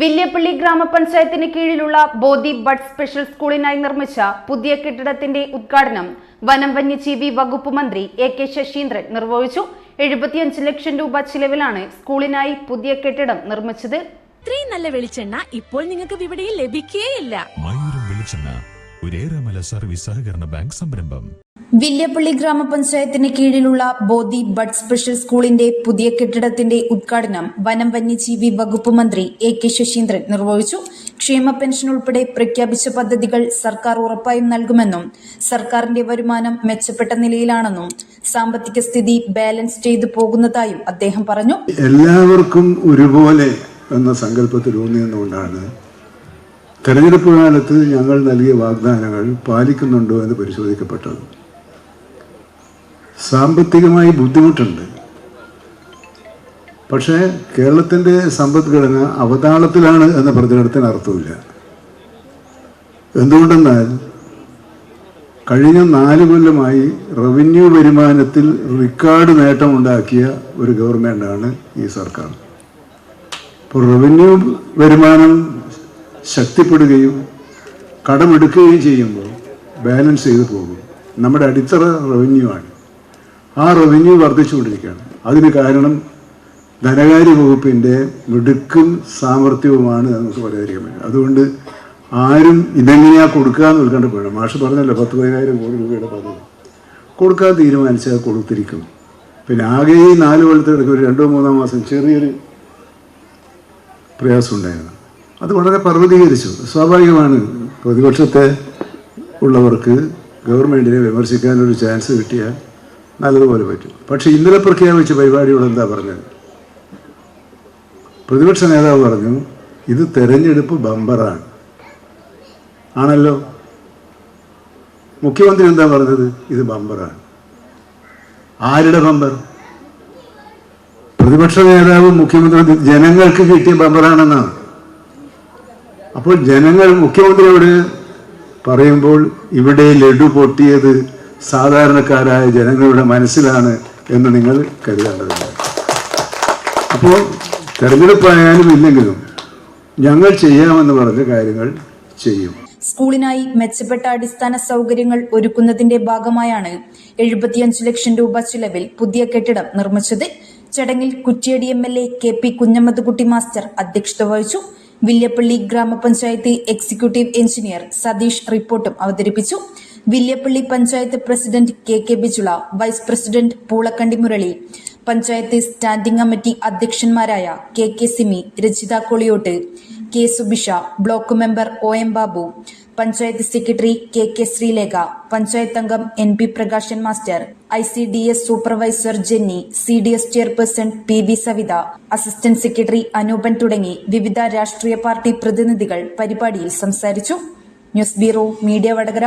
വില്യപ്പള്ളി ഗ്രാമപഞ്ചായത്തിന് കീഴിലുള്ള ബോധി bud special സ്കൂളിനായി നിർമ്മിച്ച പുതിയ കെട്ടിടത്തിന്റെ ഉദ്ഘാടനം വനം വന്യജീവി വകുപ്പ് മന്ത്രി എ കെ ശശീന്ദ്രൻ നിർവഹിച്ചു. എഴുപത്തിയഞ്ച് ലക്ഷം രൂപ ചിലവിലാണ് സ്കൂളിനായി പുതിയ കെട്ടിടം നിർമ്മിച്ചത്. ഇത്രയും നല്ല വെളിച്ചെണ്ണ ഇപ്പോൾ നിങ്ങൾക്ക് വിപണിയിൽ ലഭിക്കുകയില്ല മയൂരം വെളിച്ചെണ്ണ ഒരേറെമല സർവീസ് സഹകരണ ബാങ്ക് സംരംഭം. വില്യപ്പള്ളി ഗ്രാമപഞ്ചായത്തിന് കീഴിലുള്ള ബോധി ബഡ് സ്പെഷ്യൽ സ്കൂളിന്റെ പുതിയ കെട്ടിടത്തിന്റെ ഉദ്ഘാടനം വനം വന്യജീവി വകുപ്പ് മന്ത്രി എ കെ ശശീന്ദ്രൻ നിർവഹിച്ചു. ക്ഷേമ പെൻഷൻ ഉൾപ്പെടെ പ്രഖ്യാപിച്ച പദ്ധതികൾ സർക്കാർ ഉറപ്പായും നൽകുമെന്നും സർക്കാരിന്റെ വരുമാനം മെച്ചപ്പെട്ട നിലയിലാണെന്നും സാമ്പത്തിക സ്ഥിതി ബാലൻസ് ചെയ്തു പോകുന്നതായും അദ്ദേഹം പറഞ്ഞു. എല്ലാവർക്കും ഒരുപോലെ എന്ന സങ്കല്പത്തിൽ ഊന്നിയെന്നുകൊണ്ടാണ് തെരഞ്ഞെടുപ്പ് കാലത്ത് ഞങ്ങൾ നൽകിയ വാഗ്ദാനങ്ങൾ പാലിക്കുന്നുണ്ടോ എന്ന് പരിശോധിക്കപ്പെട്ടത്. സാമ്പത്തികമായി ബുദ്ധിമുട്ടുണ്ട്. പക്ഷേ കേരളത്തിന്റെ സമ്പദ്ഘടന അവതാളത്തിലാണ് എന്ന പ്രതികരണത്തിന് അർത്ഥമില്ല. എന്തുകൊണ്ടെന്നാൽ കഴിഞ്ഞ നാല് കൊല്ലമായി റവന്യൂ വരുമാനത്തിൽ റിക്കാർഡ് നേട്ടമുണ്ടാക്കിയ ഒരു ഗവൺമെന്റാണ് ഈ സർക്കാർ. ഇപ്പോൾ റവന്യൂ വരുമാനം ശക്തിപ്പെടുകയും കടമെടുക്കുകയും ചെയ്യുമ്പോൾ ബാലൻസ് ചെയ്തു പോകും. നമ്മുടെ അടിത്തറ റവന്യൂ ആണ്. ആ റവന്യൂ വർദ്ധിച്ചുകൊണ്ടിരിക്കുകയാണ്. അതിന് കാരണം ധനകാര്യ വകുപ്പിന്റെ മിടുക്കും സാമർഥ്യവുമാണ് നമുക്ക് പറയാതിരിക്കാൻ പറ്റും അതുകൊണ്ട് ആരും ഇതെങ്ങനെയാ കൊടുക്കുക എന്ന് ഉത്കണ്ഠപ്പെടണം മാഷ് പറഞ്ഞല്ലോ പത്ത് പതിനായിരം കോടി രൂപയുടെ പദ്ധതി. കൊടുക്കാൻ തീരുമാനിച്ചാൽ കൊടുത്തിരിക്കും. പിന്നെ ആകെ ഈ നാല് കൊല്ലത്തിനിടയ്ക്ക് ഒരു രണ്ടോ മൂന്നോ മാസം ചെറിയൊരു പ്രയാസമുണ്ടായിരുന്നു. അത് വളരെ പർവതീകരിച്ചു സ്വാഭാവികമാണ് പ്രതിപക്ഷത്തെ ഉള്ളവർക്ക് ഗവൺമെന്റിനെ വിമർശിക്കാനൊരു ചാൻസ് കിട്ടിയാൽ നല്ലതുപോലെ പറ്റും. പക്ഷേ ഇന്നലെ പ്രഖ്യാപിച്ച പരിപാടിയോട് എന്താ പറഞ്ഞത്? പ്രതിപക്ഷ നേതാവ് പറഞ്ഞു ഇത് തെരഞ്ഞെടുപ്പ് ബമ്പറാണ്. ആണല്ലോ? മുഖ്യമന്ത്രി എന്താ പറഞ്ഞത്? ഇത് ബമ്പറാണ്. ആരുടെ ബമ്പർ? പ്രതിപക്ഷ നേതാവ് മുഖ്യമന്ത്രി ജനങ്ങൾക്ക് കിട്ടിയ ബമ്പറാണെന്നാണ്. അപ്പോൾ ജനങ്ങൾ മുഖ്യമന്ത്രിയോട് പറയുമ്പോൾ ഇവിടെ ലഡു പൊട്ടിയത് സാധാരണക്കാരായ ജനങ്ങളുടെ മനസ്സിലാണ് എന്ന് നിങ്ങൾ കരുതേണ്ടതുണ്ട്. അപ്പോൾ തെരഞ്ഞെടുപ്പായാലും ഇല്ലെങ്കിലും ഞങ്ങൾ ചെയ്യാമെന്ന് പറഞ്ഞ കാര്യങ്ങൾ ചെയ്യും. സ്കൂളിനായി മെച്ചപ്പെട്ട അടിസ്ഥാന സൗകര്യങ്ങൾ ഒരുക്കുന്നതിന്റെ ഭാഗമായാണ് എഴുപത്തിയഞ്ച് ലക്ഷം രൂപ ചിലവിൽ പുതിയ കെട്ടിടം നിർമ്മിച്ചത്. ചടങ്ങിൽ Kuttiyadi M L A K P Kunhammedkutty master അധ്യക്ഷത വഹിച്ചു. വില്യപ്പള്ളി ഗ്രാമപഞ്ചായത്ത് എക്സിക്യൂട്ടീവ് എഞ്ചിനീയർ സതീഷ് റിപ്പോർട്ടും അവതരിപ്പിച്ചു. Villiappally panchayat president K K Bijula vice president Poolakkandi Murali panchayat standing committee അധ്യക്ഷന്മാരായ K K Simi Rajitha Koliyot K Subisha block member O M Babu panchayat secretary K K Sreelekha panchayat അംഗം N P Prakashan master I C D S supervisor Jenny C D S chairperson P V Savitha assistant secretary Anoopan തുടങ്ങി വിവിധ രാഷ്ട്രീയ party പ്രതിനിധികൾ പരിപാടിയിൽ സംസാരിച്ചു. News bureau media Vadakara.